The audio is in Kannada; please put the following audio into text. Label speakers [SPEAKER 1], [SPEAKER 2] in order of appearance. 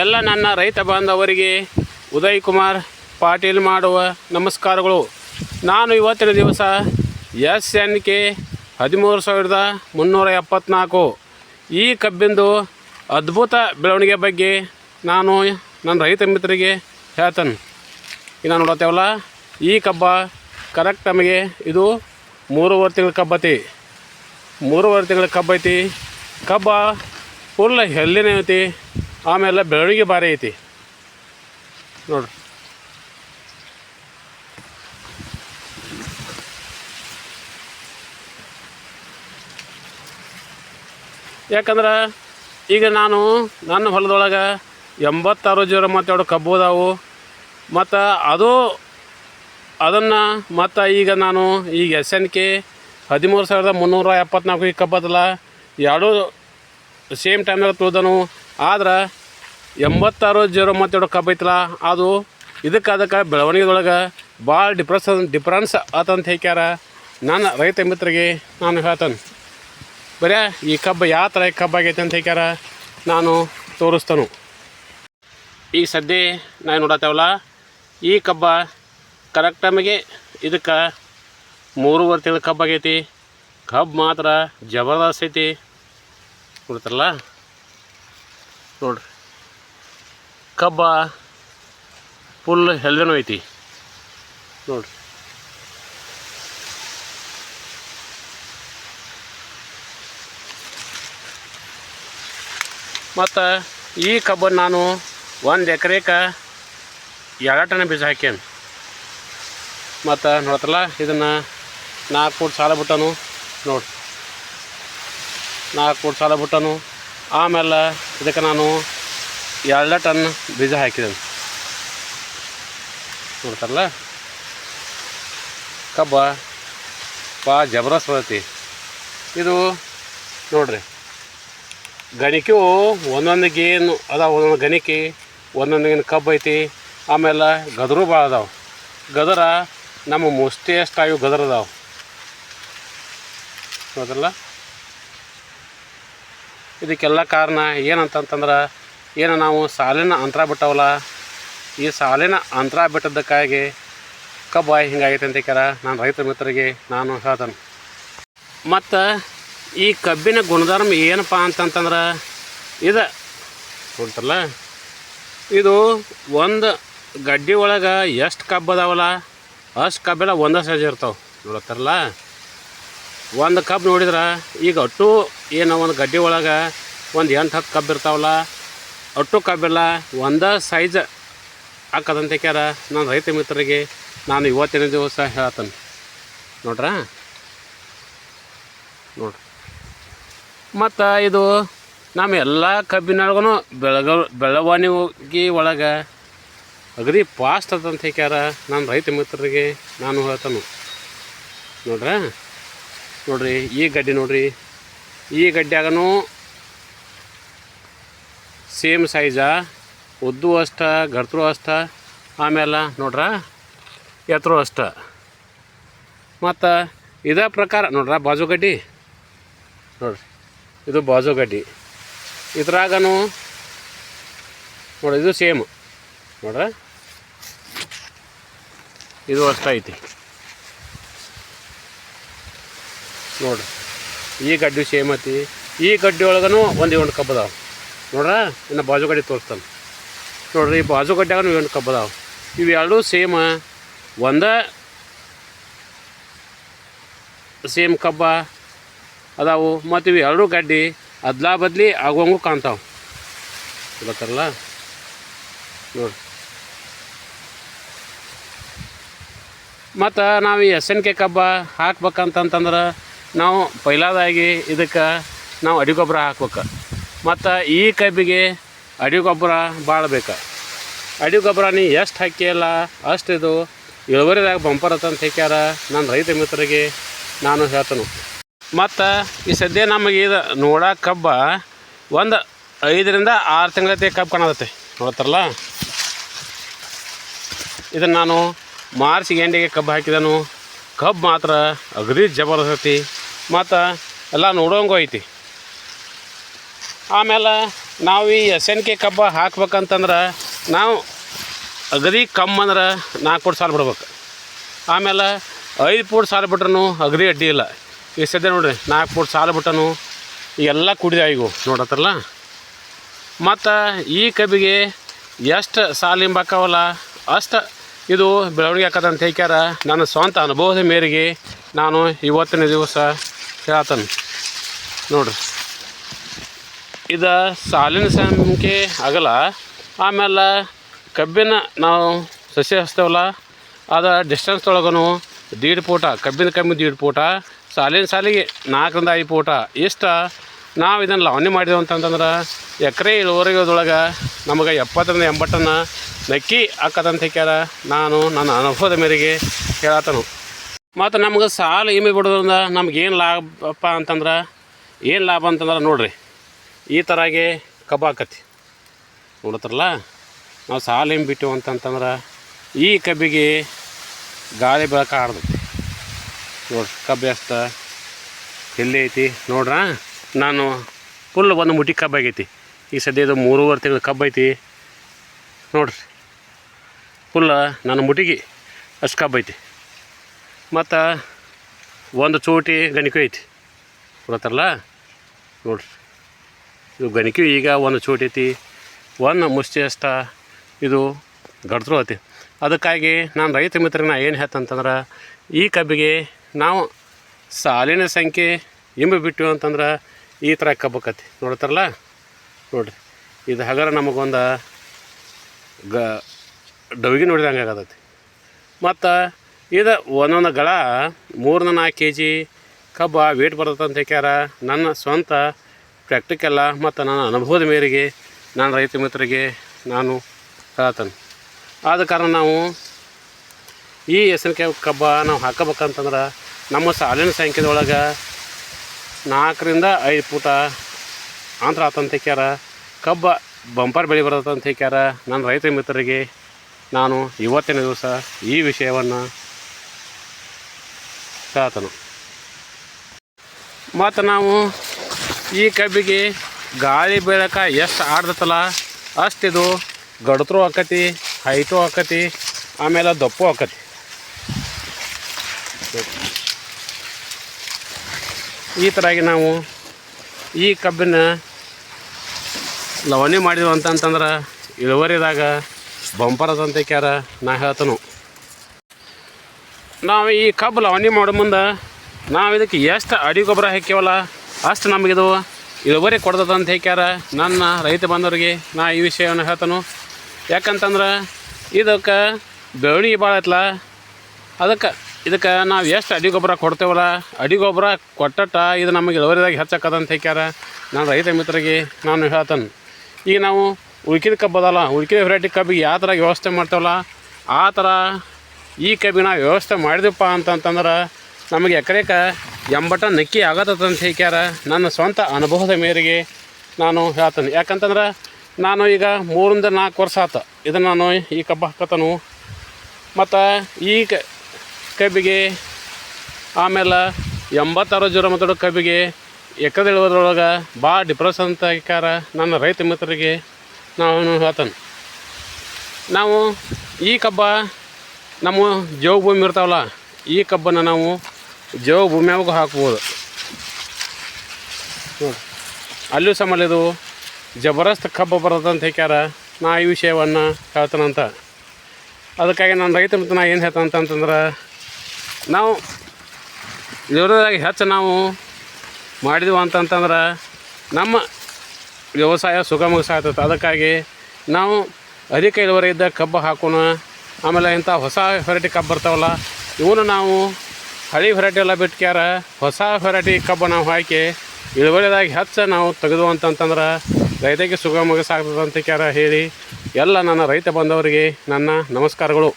[SPEAKER 1] ಎಲ್ಲ ನನ್ನ ರೈತ ಬಾಂಧವರಿಗೆ ಉದಯ್ ಕುಮಾರ್ ಪಾಟೀಲ್ ಮಾಡುವ ನಮಸ್ಕಾರಗಳು. ನಾನು ಇವತ್ತಿನ ದಿವಸ ಎಸ್ ಎನ್ ಕೆ ಹದಿಮೂರು ಸಾವಿರದ ಮುನ್ನೂರ ಎಪ್ಪತ್ನಾಲ್ಕು. ಈ ಕಬ್ಬಿಂದು ಅದ್ಭುತ ಬೆಳವಣಿಗೆ ಬಗ್ಗೆ ನಾನು ನನ್ನ ರೈತ ಮಿತ್ರರಿಗೆ ಹೇಳ್ತೇನೆ. ಇನ್ನು ನೋಡತ್ತೇವಲ್ಲ, ಈ ಕಬ್ಬ ಕರೆಕ್ಟ್ ನಮಗೆ ಇದು ಮೂರುವರೆ ತಿಂಗಳ ಕಬ್ಬತಿ ಮೂರುವರೆ ತಿಂಗಳ ಕಬ್ಬೈತಿ ಕಬ್ಬ ಫುಲ್ ಹೆಲ್ಲಿನೇ ಐತಿ. ಆಮೇಲೆ ಬೆಳವಣಿಗೆ ಭಾರಿ ಐತಿ. ನೋಡ್ರಿ ಯಾಕಂದ್ರೆ ಈಗ ನಾನು ನನ್ನ ಹೊಲದೊಳಗೆ ಎಂಬತ್ತಾರು ಜೀರೋ ಮತ್ತೆರಡು ಕಬ್ಬು ಅದಾವು. ಮತ್ತು ಅದು, ಅದನ್ನು ಮತ್ತು ಈಗ ನಾನು ಈಗ ಎಸ್ ಎನ್ ಕೆ ಹದಿಮೂರು ಸಾವಿರದ ಮುನ್ನೂರ ಎಪ್ಪತ್ನಾಲ್ಕು ಈ ಕಬ್ಬದಲ್ಲ ಎರಡೂ ಸೇಮ್ ಟೈಮ್ನಾಗ ತುಳಿದನು. ಆದ್ರೆ ಎಂಬತ್ತಾರು ಜೀರೋ ಮೂವತ್ತೆರಡು ಕಬ್ಬು ಐತಲ್ಲ, ಅದು ಇದಕ್ಕೆ ಅದಕ್ಕೆ ಬೆಳವಣಿಗೆದೊಳಗೆ ಭಾಳ ಡಿಫ್ರೆನ್ಸ್ ಡಿಫ್ರೆನ್ಸ್ ಆತಂತ ಹೇಳ್ಯಾರ ನನ್ನ ರೈತ ಮಿತ್ರಿಗೆ ನಾನು ಹೇಳ್ತೇನೆ. ಬರೇ, ಈ ಕಬ್ಬು ಯಾವ ಥರ ಕಬ್ಬು ಆಗೈತೆ ಅಂತ ಹೇಳ್ಯಾರ ನಾನು ತೋರಿಸ್ತಾನು. ಈಗ ಸದ್ಯ ನಾನು ನೋಡತ್ತೇವಲ್ಲ, ಈ ಕಬ್ಬ ಕರೆಕ್ಟ್ ಟೈಮಿಗೆ ಇದಕ್ಕೆ ಮೂರುವರೆ ತಿಂಗಳ ಕಬ್ಬಾಗೈತಿ ಕಬ್ಬು ಮಾತ್ರ ಜಬರ್ದಸ್ತ್ ಐತಿ. ಕೊಡ್ತಾರಲ್ಲ ನೋಡ್ರಿ. ಕಬ್ಬ ಫುಲ್ ಹೆಲ್ದನೂ ಐತಿ. ನೋಡ್ರಿ. ಮತ್ತು ಈ ಕಬ್ಬನ್ನು ನಾನು ಒಂದು ಎಕರೆಗೆ ಎರಡು ಟನ್ ಬೀಜ ಹಾಕ್ಯಾನ. ಮತ್ತು ನೋಡ್ತಲ್ಲ, ಇದನ್ನು ನಾಲ್ಕು ಫೂಟ್ ಸಾಲ ಬಿಟ್ಟನು. ನೋಡಿ ನಾಲ್ಕು ಫೂಟ್ ಸಾಲ ಬಿಟ್ಟನು. ಆಮೇಲೆ ಇದಕ್ಕೆ ನಾನು ಎರಡು ಟನ್ ಬೀಜ ಹಾಕಿದೆ ನೋಡ್ತಾರಲ್ಲ? ಕಬ್ಬ ಪಾ ಜಬರಸ್ ಬರ್ತೈತಿ. ಇದು ನೋಡ್ರಿ ಗಣಿಕೆವು ಒಂದೊಂದು ಗೇನು ಅದಾವ, ಒಂದೊಂದು ಗಣಿಕೆ, ಒಂದೊಂದು ಗೇನು ಕಬ್ಬು ಐತಿ, ಆಮೇಲೆ ಗದರು ಭಾಳ ಅದಾವೆ. ಗದರ ನಮ್ಮ ಮುಷ್ಟಿಯಷ್ಟು ಆಯು ಗದರ್ ಅದಾವೆ ಹೌದಲ್ಲ ಇದಕ್ಕೆಲ್ಲ ಕಾರಣ ಏನಂತಂತಂದ್ರೆ, ಏನು ನಾವು ಸಾಲಿನ ಅಂತರ ಬಿಟ್ಟವಲ್ಲ, ಈ ಸಾಲಿನ ಅಂತರ ಬಿಟ್ಟದ್ದಕ್ಕಾಗಿ ಕಬ್ಬು ಹಿಂಗಾಗೈತೆ ಅಂತ ಕೇಳ ನಾನು ರೈತ ಮಿತ್ರರಿಗೆ ನಾನು ಹೇಳ್ತೇನೆ. ಮತ್ತು ಈ ಕಬ್ಬಿನ ಗುಣಧರ್ಮ ಏನಪ್ಪ ಅಂತಂತಂದ್ರೆ, ಇದು ಉಂಟಲ್ಲ, ಇದು ಒಂದು ಗಡ್ಡಿ ಒಳಗೆ ಎಷ್ಟು ಕಬ್ಬು ಅದಾವಲ್ಲ, ಅಷ್ಟು ಕಬ್ಬೆಲ್ಲ ಒಂದೇ ಸೈಜ್ ಇರ್ತಾವೆ. ನೋಡತ್ತಾರಲ್ಲ ಒಂದು ಕಬ್ಬು ನೋಡಿದ್ರೆ ಈಗ ಅಟ್ಟು ಏನು ಒಂದು ಗಡ್ಡೆ ಒಳಗೆ ಒಂದು ಎಂಟು ಹತ್ತು ಕಬ್ಬು ಇರ್ತಾವಲ್ಲ, ಅಟ್ಟು ಕಬ್ಬಿಲ್ಲ ಒಂದೇ ಸೈಜ್ ಹಾಕದಂತ ಕ್ಯಾರ. ನನ್ನ ರೈತ ಮಿತ್ರರಿಗೆ ನಾನು ಇವತ್ತಿನ ದಿವಸ ಹೇಳ್ತೇನೆ. ನೋಡ್ರಾ? ನೋಡ್ರಿ. ಮತ್ತು ಇದು ನಮ್ಮ ಎಲ್ಲ ಕಬ್ಬಿನೊಳಗೂ ಬೆಳಗ, ಬೆಳವಣಿಗೆ ಒಳಗೆ ಅಗದಿ ಫಾಸ್ಟ್ ಅದಂತ ಹೇಳ್ಯಾರ ನನ್ನ ರೈತ ಮಿತ್ರರಿಗೆ ನಾನು ಹೇಳ್ತಾನು. ನೋಡ್ರ? ನೋಡ್ರಿ, ಈ ಗಡ್ಡೆ ನೋಡ್ರಿ. ಈ ಗಡ್ಡೆಯಾಗೂ ಸೇಮ್ ಸೈಜ ಉದ್ದು ಅಷ್ಟ, ಗರ್ತರು ಅಷ್ಟ, ಆಮೇಲೆ ನೋಡ್ರ ಎತ್ತರು ಅಷ್ಟ. ಮತ್ತು ಇದೇ ಪ್ರಕಾರ, ನೋಡ್ರ, ಬಾಜು ಗಡ್ಡಿ? ನೋಡ್ರಿ, ಇದು ಬಾಜು ಗಡ್ಡಿ. ಇದ್ರಾಗನು ನೋಡ್ರಿ, ಇದು ಸೇಮ್. ನೋಡ್ರ, ಇದು ಅಷ್ಟ ಐತಿ. ನೋಡ್ರಿ ಈ ಗಡ್ಡೆ ಸೇಮ್ ಐತಿ ಈ ಗಡ್ಡಿ ಒಳಗೂ ಒಂದು ಏಳು ಕಬ್ಬು ಅದಾವ. ನೋಡ್ರ? ಇನ್ನು ಬಾಜು ಗಡ್ಡಿ ತೋರಿಸ್ತಾನೆ. ನೋಡ್ರಿ, ಈ ಬಾಜು ಗಡ್ಡ್ಯಾಗನು ಒಂದು ಕಬ್ಬು ಇವೆರಡೂ ಸೇಮ. ಒಂದೇ ಸೇಮ್ ಕಬ್ಬ ಅದಾವು. ಮತ್ತು ಇವು ಎರಡೂ ಗಡ್ಡಿ ಅದ್ಲಾ ಬದ್ಲಿ ಆಗುವಂಗೂ ಕಾಣ್ತಾವೆ. ಗೊತ್ತಾರಲ್ಲ ನೋಡ್ರಿ ಮತ್ತು ನಾವು ಈ ಎಸ್ ಎನ್ ಕೆ ಕಬ್ಬ ಹಾಕ್ಬೇಕಂತಂತಂದ್ರೆ ನಾವು ಪೈಲಾದಾಗಿ ಇದಕ್ಕೆ ನಾವು ಅಡಿ ಗೊಬ್ಬರ ಹಾಕ್ಬೇಕು. ಮತ್ತು ಈ ಕಬ್ಬಿಗೆ ಅಡಿ ಗೊಬ್ಬರ ಭಾಳ ಬೇಕು. ಅಡಿ ಗೊಬ್ಬರ ನೀ ಎಷ್ಟು ಹಾಕಿಯಲ್ಲ ಅಷ್ಟು ಇದು ಇಳುವರಿದಾಗ ಬಂಪರ್ ಅಂತ ಹಾಕ್ಯಾರ ನನ್ನ ರೈತ ಮಿತ್ರರಿಗೆ ನಾನು ಹೇಳ್ತೇನೆ. ಮತ್ತು ಈ ಸದ್ಯ ನಮಗೆ ಇದು ನೋಡೋ ಕಬ್ಬ ಒಂದು ಐದರಿಂದ ಆರು ತಿಂಗಳತೆ ಕಬ್ಬು ಕಾಣತೈತೆ. ನೋಡ್ತಾರಲ್ಲ? ಇದನ್ನು ನಾನು ಮಾರ್ಚ್ ಎಂಡಿಗೆ ಕಬ್ಬು ಹಾಕಿದನು. ಕಬ್ಬು ಮಾತ್ರ ಅಗದಿ ಜಬರ್ದಸ್ತ್. ಮತ್ತು ಎಲ್ಲ ನೋಡೋಂಗೂ ಐತಿ. ಆಮೇಲೆ ನಾವು ಈ ಎಸ್ ಎನ್ ಕೆ ಕಬ್ಬ ಹಾಕ್ಬೇಕಂತಂದ್ರೆ ನಾವು ಅಗದಿ ಕಮ್ಮಿ ಅಂದ್ರೆ ನಾಲ್ಕು ಫೂಟ್ ಸಾಲು ಬಿಡ್ಬೇಕು. ಆಮೇಲೆ ಐದು ಫೂಟ್ ಸಾಲು ಬಿಟ್ರೂ ಅಗದಿ ಅಡ್ಡಿ ಇಲ್ಲ. ಈ ಸದ್ಯ ನೋಡ್ರಿ ನಾಲ್ಕು ಫೂಟ್ ಸಾಲು ಬಿಟ್ಟನು ಎಲ್ಲ ಕುಡಿದ ಇವು ನೋಡತ್ತಲ್ಲ ಮತ್ತು ಈ ಕಬ್ಬಿಗೆ ಎಷ್ಟು ಸಾಲ ಹಿಂಬಾಕವಲ್ಲ ಅಷ್ಟು ಇದು ಬೆಳವಣಿಗೆ ಹಾಕದಂತ ಹೇಳ್ಯಾರ ನನ್ನ ಸ್ವಂತ ಅನುಭವದ ಮೇರೆಗೆ ನಾನು ಇವತ್ತಿನ ದಿವಸ ಹೇಳ್ತಾನೆ. ನೋಡ್ರಿ. ಇದು ಸಾಲಿನ ಸಂಖ್ಯೆ ಆಗಲ್ಲ ಆಮೇಲೆ ಕಬ್ಬಿನ ನಾವು ಸಸಿ ಹಚ್ತೇವಲ್ಲ, ಅದು ಡಿಸ್ಟೆನ್ಸ್ ಒಳಗೂ ದೀಡ್ ಪೂಟ, ಕಬ್ಬಿನ ಕಮ್ಮಿ ದೀಡ್ ಪೂಟ, ಸಾಲಿನ ಸಾಲಿಗೆ ನಾಲ್ಕರಿಂದ ಐದು ಪೂಟ. ಇಷ್ಟ ನಾವು ಇದನ್ನು ಲಾವಣಿ ಮಾಡಿದೆವು ಅಂತಂತಂದ್ರೆ ಎಕರೆ ಇಳುವರಿಗೊಳಗೆ ನಮಗೆ ಎಪ್ಪತ್ತರಿಂದ ಎಂಬತ್ತನ್ನು ನಕ್ಕಿ ಹಾಕದಂತ ಹೇಳ್ಯಾರ. ನಾನು ನನ್ನ ಅನುಭವದ ಮೇರೆಗೆ ಹೇಳತ್ತನು ಮತ್ತು ನಮ್ಗೆ ಸಾಲ ಇಮೆ ಬಿಡೋದ್ರಿಂದ ನಮ್ಗೇನು ಲಾಭಪ್ಪ ಅಂತಂದ್ರೆ, ಏನು ಲಾಭ ಅಂತಂದ್ರೆ ನೋಡ್ರಿ. ಈ ಥರಾಗೆ ಕಬ್ಬಾಕತಿ ನೋಡತ್ರಲ್ಲ, ನಾವು ಸಾಲ ಏನು ಬಿಟ್ಟು ಅಂತಂತಂದ್ರೆ ಈ ಕಬ್ಬಿಗೆ ಗಾಳಿ ಬೆಳಕ ಆಡ್ದೈತಿ ನೋಡ್ರಿ, ಕಬ್ಬು ಎಷ್ಟು ಎಲ್ಲಿ ಐತಿ ನೋಡ್ರ. ನಾನು ಫುಲ್ ಒಂದು ಮುಟ್ಟಿ ಕಬ್ಬು ಆಗೈತಿ. ಈ ಸದ್ಯದು ಮೂರುವರೆ ತಿಂಗಳು ಕಬ್ಬು ಐತಿ. ನೋಡ್ರಿ ಫುಲ್ ನನ್ನ ಮುಟಿಗೆ ಅಷ್ಟು ಕಬ್ಬು ಐತಿ. ಮತ್ತು ಒಂದು ಚೋಟಿ ಗಣಿಕೆ ಐತಿ. ಕೊಡತ್ತಾರಲ್ಲ ನೋಡ್ರಿ. ಇದು ಗಣಿಕೆ ಈಗ ಒಂದು ಚೋಟಿ ಐತಿ, ಒಂದು ಮುಷ್ಟಿ ಅಷ್ಟ ಇದು ಗಡ್ದ್ರು ಐತಿ. ಅದಕ್ಕಾಗಿ ನಾನು ರೈತ ಮಿತ್ರನ ಏನು ಹೇಳ್ತಂತಂದ್ರೆ ಈ ಕಬ್ಬಿಗೆ ನಾವು ಸಾಲಿನ ಸಂಖ್ಯೆ ಇಂಬು ಬಿಟ್ಟು ಅಂತಂದ್ರೆ ಈ ಥರ ಕಬ್ಬಕತಿ ನೋಡ್ತಾರಲ್ಲ? ನೋಡ್ರಿ. ಇದು ಹಗರ ನಮಗೊಂದು ಗ ಡವಿಗೆ ನೋಡಿದಂಗೆ ಆಗತ್ತೆ ಮತ್ತು ಇದು ಒಂದೊಂದು ಗಳ ಮೂರನ್ನ ನಾಲ್ಕು ಕೆ ಜಿ ಕಬ್ಬ ವೇಟ್ ಬರ್ತದಂತ ಹೇಳ್ಯಾರ ನನ್ನ ಸ್ವಂತ ಪ್ರಾಕ್ಟಿಕಲ್ಲ ಮತ್ತು ನನ್ನ ಅನುಭವದ ಮೇರೆಗೆ ನನ್ನ ರೈತ ಮಿತ್ರರಿಗೆ ನಾನು ಹೇಳ್ತೇನೆ. ಆದ ಕಾರಣ ನಾವು ಈ ಹೆಸರಿಕೆ ಕಬ್ಬ ನಾವು ಹಾಕಬೇಕಂತಂದ್ರೆ ನಮ್ಮ ಸಾಲಿನ ಸಂಖ್ಯೆದೊಳಗೆ ನಾಲ್ಕರಿಂದ ಐದು ಪೂಟ ಆಂಧ್ರ ಆತಂತ ಹೇಳ್ಯಾರ ಕಬ್ಬ ಬಂಪರ್ ಬೆಳೆ ಬರ್ತದಂತ ಹೇಳ್ಯಾರ ನನ್ನ ರೈತ ಮಿತ್ರರಿಗೆ ನಾನು ಇವತ್ತಿನ ದಿವಸ ಈ ವಿಷಯವನ್ನು ಹೇಳ್ತನು ಮತ್ತು ನಾವು ಈ ಕಬ್ಬಿಗೆ ಗಾಳಿ ಬೆಳಕ ಎಷ್ಟು ಆಡ್ದತ್ತಲ್ಲ ಅಷ್ಟಿದು ಗಡತ್ರು ಆಕತಿ, ಹೈಟು ಆಕತಿ, ಆಮೇಲೆ ದಪ್ಪು ಆಕತಿ. ಈ ಥರಾಗಿ ನಾವು ಈ ಕಬ್ಬಿನ ಲವಣಿ ಮಾಡಿದ್ವು ಅಂತಂತಂದ್ರೆ ಇಳುವರಿದಾಗ ಬಂಪರದಂತೆ ಕ್ಯಾರ ನಾ ಹೇಳ್ತನು. ನಾವು ಈ ಕಬ್ಬು ಲವಣಿ ಮಾಡೋ ಮುಂದೆ ನಾವು ಇದಕ್ಕೆ ಎಷ್ಟು ಅಡಿ ಗೊಬ್ಬರ ಹಾಕ್ಯವಲ್ಲ, ಅಷ್ಟು ನಮಗಿದು ಇಳುವರಿ ಕೊಡ್ತದಂತ ಅಂತ ಹೇಳ್ಕ್ಯಾರ ನನ್ನ ರೈತ ಬಂದವರಿಗೆ ನಾ ಈ ವಿಷಯವನ್ನು ಹೇಳ್ತಾನು. ಯಾಕಂತಂದ್ರೆ ಇದಕ್ಕೆ ಬೆವಣಿ ಭಾಳ ಐತ್ಲ. ಅದಕ್ಕೆ ಇದಕ್ಕೆ ನಾವು ಎಷ್ಟು ಅಡಿ ಗೊಬ್ಬರ ಕೊಡ್ತೇವಲ್ಲ, ಅಡಿ ಗೊಬ್ಬರ ಕೊಟ್ಟಟ ಇದು ನಮಗೆ ಇಳುವರಿದಾಗ ಹೆಚ್ಚಾಕದಂತ ಅಂತ ಹೇಳ್ಕ್ಯಾರ ನಾನು ರೈತ ಮಿತ್ರರಿಗೆ ನಾನು ಹೇಳ್ತಾನೆ. ಈಗ ನಾವು ಉಳ್ಕಿದ ಕಬ್ಬದಲ್ಲ, ಉಳ್ಕಿದ ವೆರೈಟಿ ಕಬ್ಬಿಗೆ ಯಾವ ಥರ ವ್ಯವಸ್ಥೆ ಮಾಡ್ತೇವಲ್ಲ, ಆ ಥರ ಈ ಕಬ್ಬಿನ ವ್ಯವಸ್ಥೆ ಮಾಡಿದೆಪ್ಪ ಅಂತಂತಂದ್ರೆ ನಮಗೆ ಎಕರೆಕ ಎಂಬಟ ನಕ್ಕಿ ಆಗತ್ತಂತ ಹೇಳ್ಯಾರ ನನ್ನ ಸ್ವಂತ ಅನುಭವದ ಮೇರೆಗೆ ನಾನು ಹೇಳ್ತೇನೆ. ಯಾಕಂತಂದ್ರೆ ನಾನು ಈಗ ಮೂರಿಂದ ನಾಲ್ಕು ವರ್ಷ ಆತ. ಇದನ್ನು ನಾನು ಈ ಕಬ್ಬು ಹಾಕತನು ಮತ್ತು ಈ ಕಬ್ಬಿಗೆ ಆಮೇಲೆ ಎಂಬತ್ತಾರು ಜೀರೋ ಮಾತಾಡೋ ಕಬ್ಬಿಗೆ ಎಕರೆ ಇಳುವದ್ರೊಳಗೆ ಭಾಳ ಡಿಪ್ರೆಸ್ ಅಂತ ಹಾಕ್ಯಾರ ನನ್ನ ರೈತ ಮಿತ್ರರಿಗೆ ನಾನು ಹೇಳ್ತೇನೆ. ನಾವು ಈ ಕಬ್ಬ ನಮ್ಮ ಜೋಗ ಭೂಮಿ ಇರ್ತಾವಲ್ಲ, ಈ ಕಬ್ಬನ್ನು ನಾವು ಜೋಗ ಭೂಮಿಯಾಗೂ ಹಾಕ್ಬೋದು. ಅಲ್ಲೂ ಇದು ಜಬರದಸ್ತ್ ಕಬ್ಬು ಅಂತ ಹೇಳ್ಯಾರ ನಾ ಈ ವಿಷಯವನ್ನು ಹೇಳ್ತಾನಂತ ಅದಕ್ಕಾಗಿ ನಾನು ರೈತ ಮತ್ತು ನಾ ಏನು ಹೇಳ್ತಾನಂತ ಅಂತಂತಂದ್ರೆ ನಾವು ಇದ್ರದಾಗ ಹೆಚ್ಚು ನಾವು ಮಾಡಿದ್ವು ಅಂತಂತಂದ್ರೆ ನಮ್ಮ ವ್ಯವಸಾಯ ಸುಗಮ ಸಾಗ್ತದೆ ಅದಕ್ಕಾಗಿ ನಾವು ಅಧಿಕ ಇಳುವರಿ ಇದ್ದ ಕಬ್ಬು ಹಾಕೋಣ ಆಮೇಲೆ ಇಂಥ ಹೊಸ ವೆರೈಟಿ ಕಬ್ಬು ಬರ್ತಾವಲ್ಲ, ಇವನು ನಾವು ಹಳಿ ವೆರೈಟಿ ಎಲ್ಲ ಬಿಟ್ಕ್ಯಾರ, ಹೊಸ ವೆರೈಟಿ ಕಬ್ಬು ನಾವು ಹಾಕಿ ಇಳುವರಿದಾಗಿ ಹೆಚ್ಚು ನಾವು ತೆಗೆದು ಅಂತಂತಂದ್ರೆ ರೈತಗೆ ಸುಗಮ ಅಂತ ಕ್ಯಾರ ಹೇಳಿ ಎಲ್ಲ ನನ್ನ ರೈತ ಬಂದವರಿಗೆ ನನ್ನ ನಮಸ್ಕಾರಗಳು.